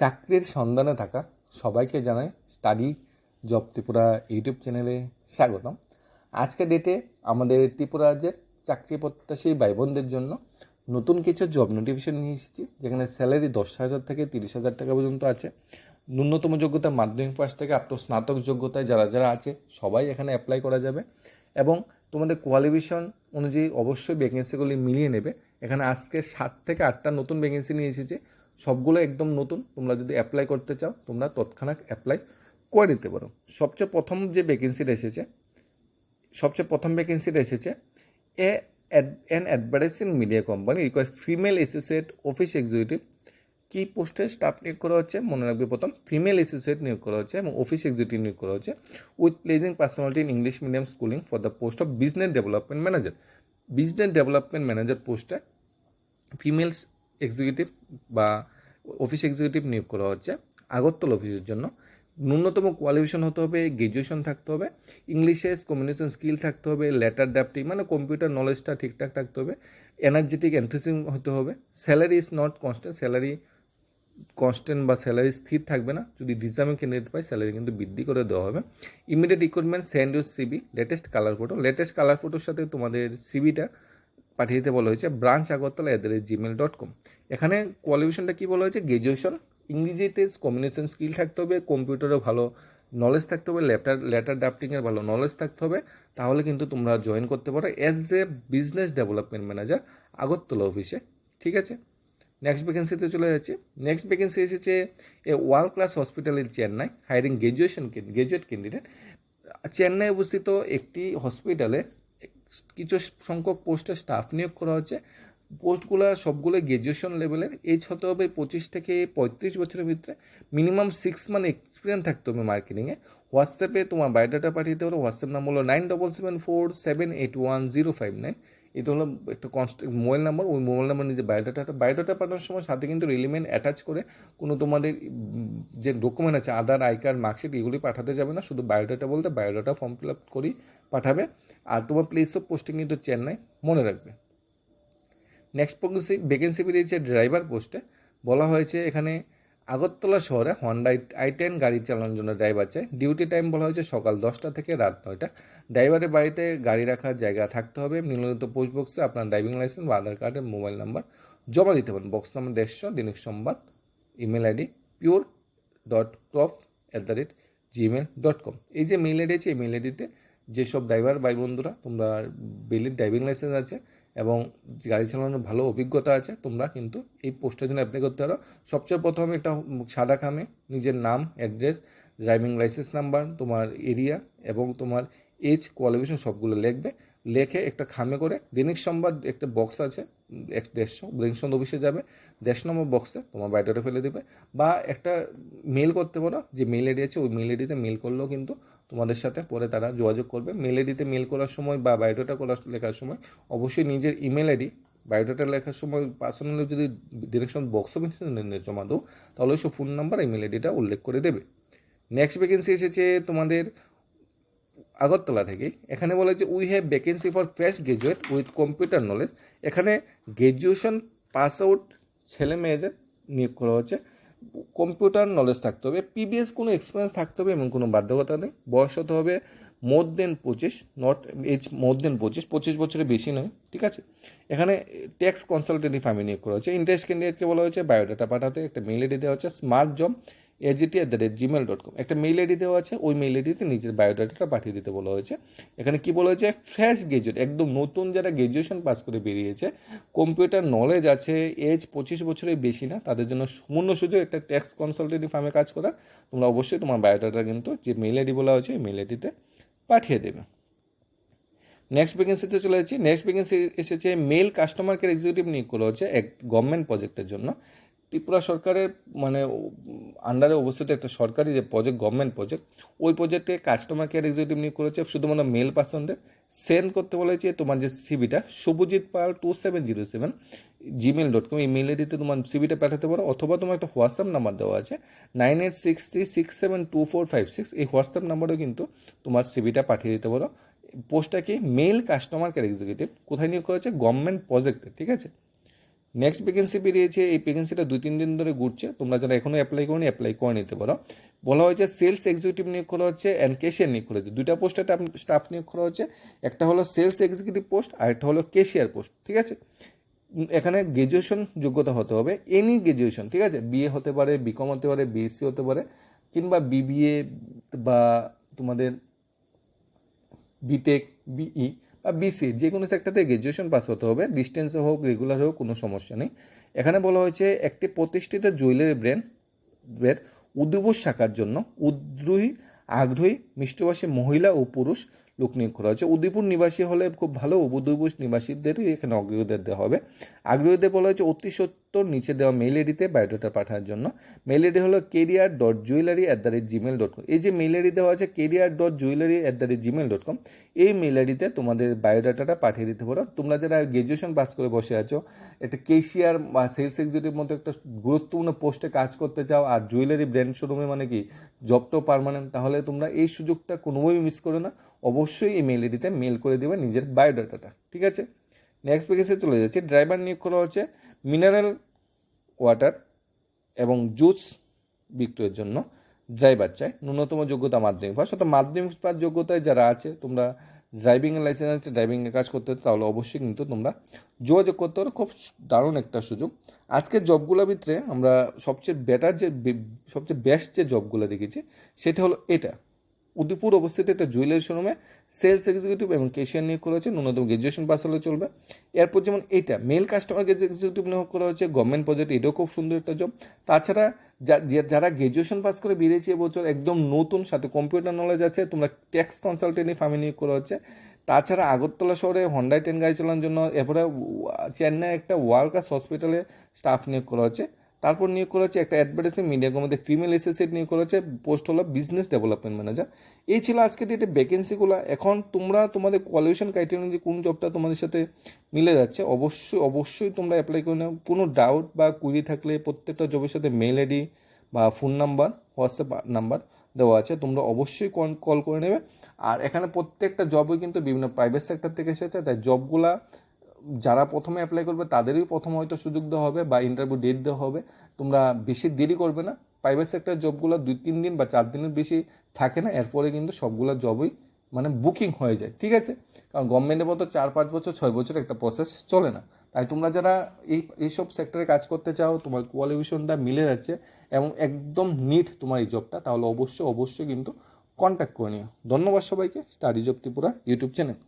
চাকরির সন্ধানে থাকা সবাইকে জানাই স্টাডি জব ত্রিপুরা ইউটিউব চ্যানেলে স্বাগতম। আজকের ডেটে আমাদের ত্রিপুরা রাজ্যের চাকরি প্রত্যাশী ভাই বোনদের জন্য নতুন কিছু জব নোটিফিকেশন নিয়ে এসেছি, যেখানে স্যালারি দশ হাজার থেকে তিরিশ হাজার টাকা পর্যন্ত আছে। ন্যূনতম যোগ্যতা মাধ্যমিক পাশ থেকে আপ টু স্নাতক যোগ্যতায় যারা যারা আছে, সবাই এখানে অ্যাপ্লাই করা যাবে এবং তোমাদের কোয়ালিফিকেশন অনুযায়ী অবশ্যই ভ্যাকেন্সিগুলি মিলিয়ে নেবে। এখানে আজকে সাত থেকে আটটা নতুন ভ্যাকেন্সি নিয়ে এসেছে। সবগুলো একদম নতুন। তোমরা যদি অ্যাপ্লাই করতে চাও, তোমরা তৎক্ষণাৎ অ্যাপ্লাই করে দিতে পারো। সবচেয়ে প্রথম যে ভ্যাকেন্সিটা এসেছে, সবচেয়ে প্রথম ভ্যাকেন্সিটা এসেছে a an advertising media company require female associate office executive কী পোস্টে স্টাফ নিয়োগ করা হচ্ছে, মনে রাখবে প্রথম। ফিমেল অ্যাসোসিয়েট নিয়োগ করা হচ্ছে এবং অফিস এক্সিকিউটিভ নিয়োগ করা হচ্ছে with pleasing personality in English medium schooling for the post of business development manager business development manager পোস্টে ফিমেলস এক্সিকিউটিভ বা অফিস এক্সিকিউটিভ নিয়োগ করা হচ্ছে। আগরতলা অফিসের জন্য। ন্যূনতম কোয়ালিফিকেশন হতে হবে গ্র্যাজুয়েশন থাকতে হবে ইংলিশে কমিউনিকেশন স্কিল থাকতে হবে লেটার ড্রাফটিং মানে কম্পিউটার নলেজটা ঠিকঠাক থাকতে হবে এনার্জেটিক এন্থুসিং হতে হবে salary is not constant salary constant বা স্যালারি স্থির থাকবে না, যদি ডিজামিং ক্যান্ডিডেট পাই স্যালারি কিন্তু বৃদ্ধি করে দেওয়া হবে। Immediate recruitment send your CV latest colour photo latest colour ফটোর সাথে তোমাদের সিবিটা পাঠিয়ে দিতে বলা হয়েছে branch Agartala rate Gmail dot com এখানে কোয়ালিফিকেশনটা কী বলা হয়েছে? গ্র্যাজুয়েশন ইংরেজিতে কমিউনিকেশন স্কিল থাকতে হবে কম্পিউটারে ভালো নলেজ থাকতে হবে লেটার লেটার ড্রাফটিংয়ের ভালো নলেজ থাকতে হবে। তাহলে কিন্তু তোমরা জয়েন করতে পারো as a business development manager Agartala অফিসে ঠিক আছে? নেক্সট ভ্যাকেন্সিতে চলে যাচ্ছে। নেক্সট ভ্যাকেন্সি এসেছে a world class hospital in Chennai hiring graduation graduate candidate Chennai অবস্থিত একটি হসপিটালে কিছু সংখ্যক পোস্টে স্টাফ নিয়োগ করা হচ্ছে। পোস্টগুলো সবগুলো গ্র্যাজুয়েশন লেভেলের এজ হতে হবে পঁচিশ থেকে পঁয়ত্রিশ বছরের ভিতরে মিনিমাম সিক্স মান্থ এক্সপিরিয়েন্স থাকতে হবে মার্কেটিংয়ে হোয়াটসঅ্যাপে তোমার বায়োডাটা পাঠিয়ে পারো হোয়াটসঅ্যাপ নাম্বার হলো nine double seven four seven eight one zero five nine এটা হলো একটা কনস্ট্যান্ট মোবাইল নাম্বার ওই মোবাইল নাম্বার নিজে বায়োডাটা বায়োডাটা পাঠানোর সময় সাথে কিন্তু রিলিমেন্ট অ্যাটাচ করে কোনো তোমাদের যে ডকুমেন্ট আছে, আধার আই কার্ড মার্কশিট এগুলি পাঠাতে যাবে না। শুধু বায়োডাটা বলতে বায়োডাটা ফর্ম ফিল আপ করেই পাঠাবে। আর তোমার প্লেস অফ পোস্টিং কিন্তু চেন্নাই মনে রাখবে। নেক্সট ভ্যাকেন্সি বেরিয়েছে ড্রাইভার পোস্টে বলা হয়েছে এখানে আগরতলা শহরে হন্ডা আই টেন গাড়ি চালানোর জন্য ড্রাইভার চাই ডিউটি টাইম বলা হয়েছে সকাল দশটা থেকে রাত নয়টা। ড্রাইভারের বাড়িতে গাড়ি রাখার জায়গা থাকতে হবে। নিম্নলিখিত পোস্ট বক্সে আপনার ড্রাইভিং লাইসেন্স বা আধার কার্ডের মোবাইল নাম্বার জমা দিতে পারেন। বক্স নাম্বার দেড়শো Dainik Sangbad email ID pure dot ক্রফ at the rate Gmail dot com এই যে মেল আইডি আছে, এই মেল আইডিতে যেসব ড্রাইভার ভাই বন্ধুরা তোমরা বেলির ড্রাইভিং লাইসেন্স আছে এবং গাড়ি চালানোর ভালো অভিজ্ঞতা আছে, তোমরা কিন্তু এই পোস্টের জন্য অ্যাপ্লাই করতে পারো। সবচেয়ে প্রথমে একটা সাদা খামে নিজের নাম অ্যাড্রেস ড্রাইভিং লাইসেন্স নাম্বার তোমার এরিয়া এবং তোমার এজ কোয়ালিফিকেশন সবগুলো লিখবে। লেখে একটা খামে করে দৈনিক সংবাদ একটা বক্স আছে, এক দেড়শো, দৈনিক অফিসে যাবে। দেড়শো নম্বর বক্সে তোমার বায়োডাটা ফেলে দেবে। বা একটা মেল করতে পারো, যে মেল আইডি আছে, ওই মেল আইডিতে মেল করলেও কিন্তু তোমাদের সাথে পরে তারা যোগাযোগ করবে। মেল আইডিতে মেল করার সময় বা বায়োডাটা করার লেখার সময় অবশ্যই নিজের ইমেল আইডি, বায়োডাটা লেখার সময় পার্সোনালি যদি ডিরেকশন বক্স অফিস জমা দাও, তাহলে সব ফোন নাম্বার ইমেল আইডিটা উল্লেখ করে দেবে। নেক্সট ভ্যাকেন্সি এসেছে তোমাদের আগরতলা থেকে। এখানে বলা হচ্ছে we have vacancy for fresh graduate with computer knowledge এখানে গ্র্যাজুয়েশন পাস আউট ছেলে মেয়েদের নিয়োগ করা হচ্ছে কম্পিউটার নলেজ থাকতে হবে পিবিএস কোনো এক্সপিরিয়েন্স থাকতে হবে এবং কোনো বাধ্যকতা নেই। বয়স হতে হবে মোর দেন পঁচিশ নট এজ মোর দেন পঁচিশ পঁচিশ বছরের বেশি নয়, ঠিক আছে? এখানে ট্যাক্স কনসালটেন্টি ফার্মে নিয়োগ করা হয়েছে। ইন্টারেস্ট ক্যান্ডিডেটকে বলা হয়েছে বায়োডাটা পাঠাতে, একটা মেল দেওয়া হচ্ছে smart job AGT at the rate Gmail dot com একটা মেইল আইডি দেওয়া আছে, ওই মেইল আইডিতে নিজের বায়োডাটাটা পাঠিয়ে দিতে বলা হয়েছে। এখানে কি বলা হয়েছে? ফ্রেশ গ্রাজুয়েট একদম নতুন যারা গ্র্যাজুয়েশন পাস করে বেরিয়েছে কম্পিউটার নলেজ আছে এজ পঁচিশ বছরের বেশি না, তাদের জন্য পূর্ণ সুযোগ একটা ট্যাক্স কনসালটেন্টিভ ফার্মে কাজ করা তোমরা অবশ্যই তোমার বায়োডাটা কিন্তু যে মেইল আইডি বলা হয়েছে, ওই মেল আইডিতে পাঠিয়ে দেবে। নেক্সট ভ্যাকেন্সিতে চলে যাচ্ছি। নেক্সট ভ্যাকেন্সি এসেছে মেল কাস্টমার কেয়ার এক্সিকিউটিভ নিয়োগ করা হচ্ছে এক গভর্নমেন্ট প্রজেক্টের জন্য। ত্রিপুরা সরকারের মানে আন্ডারে অবস্থিত একটা সরকারি যে প্রজেক্ট গভর্নমেন্ট প্রজেক্ট ওই প্রজেক্টে কাস্টমার কেয়ার এক্সিকিউটিভ নিয়োগ করেছে শুধুমাত্র মেল পার্সনদের সেন্ড করতে বলেছে তোমার যে সিবিটা Subhajit Pal two seven zero seven Gmail dot com এই মেল আইডিতে তোমার সিবিটা পাঠাতে পারো, অথবা তোমার একটা হোয়াটসঅ্যাপ নাম্বার দেওয়া আছে nine eight six three six seven two four five six এই হোয়াটসঅ্যাপ নাম্বারেও কিন্তু তোমার সিবিটা পাঠিয়ে দিতে পারো। পোস্টটা কি? মেল কাস্টমার কেয়ার এক্সিকিউটিভ কোথায় নিয়োগ করেছে? গভর্নমেন্ট প্রজেক্টে ঠিক আছে? নেক্সট ভ্যাকেন্সি বেরিয়েছে এই ভ্যাকেন্সিটা দুই তিন দিন ধরে ঘুরছে। তোমরা যারা এখনও অ্যাপ্লাই করনি অ্যাপ্লাই করে নিতে পারো। বলা হয়েছে সেলস এক্সিকিউটিভ নিয়োগ করা হচ্ছে অ্যান্ড কেশিয়ার নিয়োগ করা হচ্ছে। দুইটা পোস্টে স্টাফ নিয়োগ করা হচ্ছে। একটা হলো সেলস এক্সিকিউটিভ পোস্ট আর একটা হলো কেশিয়ার পোস্ট ঠিক আছে? এখানে গ্রাজুয়েশন যোগ্যতা হতে হবে এনি গ্রাজুয়েশন ঠিক আছে? বিএ হতে পারে বিকম হতে পারে বিএসসি হতে পারে, কিংবা বিবিএ বা তোমাদের বিটেক বিই বা বিসি যে কোনো সেক্টরতে গ্র্যাজুয়েশন পাস হতে হবে ডিস্টেন্সে হোক রেগুলার হোক, কোনো সমস্যা নেই। এখানে বলা হয়েছে, একটি প্রতিষ্ঠিত জুয়েলারি ব্র্যান্ডের উদ্যোগ শাখার জন্য উদ্রোহী, আগ্রহী, মিষ্টভাষী মহিলা ও পুরুষ লোক নিয়োগ করা হয়েছে। উদয়পুর নিবাসী হলে খুব ভালো, উদয়পুর নিবাসীদেরই এখানে অগ্রহীদের দেওয়া হবে। আগ্রহীদের বলা হয়েছে, অতি সত্তর নিচে দেওয়া মেইল আইডিতে বায়োডাটা পাঠানোর জন্য। মেইল আইডি হলো career dot jewellery at the rate Gmail dot com এই যে মেইল আইডি দেওয়া আছে career dot jewellery at the rate Gmail dot com এই মেইল আইডিতে তোমাদের বায়োডাটাটা পাঠিয়ে দিতে পারো তোমরা যারা গ্র্যাজুয়েশন পাস করে বসে আছো, একটা কেশিয়ার বা সেলস এক্সিকিউটিভ মতো একটা গুরুত্বপূর্ণ পোস্টে কাজ করতে চাও আর জুয়েলারি ব্র্যান্ড শোরুমে মানে কি জবটাও পারমানেন্ট তাহলে তোমরা এই সুযোগটা কোনোভাবেই মিস করো না। অবশ্যই এই মেইল আইডিতে মেল করে দেবে নিজের বায়োডাটাটা ঠিক আছে? নেক্সট পেকেজে চলে যাচ্ছে। ড্রাইভার নিয়োগ করা হচ্ছে। মিনারেল ওয়াটার এবং জুস বিক্রয়ের জন্য ড্রাইভার চাই ন্যূনতম যোগ্যতা মাধ্যমিক পাস, অর্থাৎ মাধ্যমিক পাস যোগ্যতায় যারা আছে, তোমরা ড্রাইভিং লাইসেন্স আছে ড্রাইভিংয়ের কাজ করতে তাহলে অবশ্যই কিন্তু তোমরা যোগাযোগ করতে পারো। খুব দারুণ একটা সুযোগ। আজকের জবগুলোর ভিতরে আমরা সবচেয়ে বেটার যে, সবচেয়ে বেস্ট যে জবগুলো দেখেছি, সেটা হলো এটা। উদয়পুর অবস্থিত একটা জুয়েলারি শোরুমে সেলস এক্সিকিউটিভ এবং কেশিয়ার নিয়োগ করা হয়েছে, ন্যূনতম গ্রাজুয়েশন পাস হলে চলবে। এরপর যেমন এইটা মেল কাস্টমার এক্সিকিউটিভ নিয়োগ করা হয়েছে গভর্নমেন্ট প্রজেক্ট এটাও খুব সুন্দর একটা জব তাছাড়া যারা গ্রাজুয়েশন পাস করে বেরিয়েছে এবছর, একদম নতুন, সাথে কম্পিউটার নলেজ আছে, তোমরা ট্যাক্স কনসালটেন্টই ফার্মে নিয়োগ করা হচ্ছে। তাছাড়া আগরতলা শহরে হন্ডাই টেন গাড়ি চালানোর জন্য, এরপরে চেন্নাই একটা ওয়ার্ল্ড হসপিটালে স্টাফ নিয়োগ করা হচ্ছে। তারপর নিয়োগ করা হচ্ছে একটা অ্যাডভার্টাইজিং মিডিয়া কোম্পানিতে ফিমেল অ্যাসোসিয়েট নিয়োগ করা হচ্ছে পোস্ট হলো বিজনেস ডেভেলপমেন্ট ম্যানেজার এই ছিল আজকে ডেটে ভ্যাকেন্সিগুলো এখন তোমরা তোমাদের কোয়ালিফিকেশন ক্রাইটেরিয়া অনুযায়ী কোন জবটা তোমাদের সাথে মিলে যাচ্ছে, অবশ্যই অবশ্যই তোমরা অ্যাপ্লাই করে নাও। কোনো ডাউট বা কুইরি থাকলে প্রত্যেকটা জবের সাথে মেল আইডি বা ফোন নাম্বার হোয়াটসঅ্যাপ নাম্বার দেওয়া আছে। তোমরা অবশ্যই কল করে নেবে। আর এখানে প্রত্যেকটা জবই কিন্তু বিভিন্ন প্রাইভেট সেক্টর থেকে এসেছে, তাই জবগুলা যারা প্রথমে অ্যাপ্লাই করবে, তাদেরই প্রথম হয়তো সুযোগ দেওয়া হবে বা ইন্টারভিউ ডেট দেওয়া হবে। তোমরা বেশি দেরি করবে না। প্রাইভেট সেক্টর জবগুলো দুই তিন দিন বা চার দিনের বেশি থাকে না। এরপরে কিন্তু সবগুলো জবই মানে বুকিং হয়ে যায়। ঠিক আছে? কারণ গভর্নমেন্টের মতো চার, পাঁচ বছর, ছয় বছর একটা প্রসেস চলে না। তাই তোমরা যারা এই, এইসব সেক্টরে কাজ করতে চাও, তোমার কোয়ালিফিকেশনটা মিলে যাচ্ছে এবং একদম নিট তোমার এই জবটা তাহলে অবশ্যই অবশ্যই কিন্তু কন্ট্যাক্ট করে নিও। ধন্যবাদ সবাইকে। Study job Tripura YouTube channel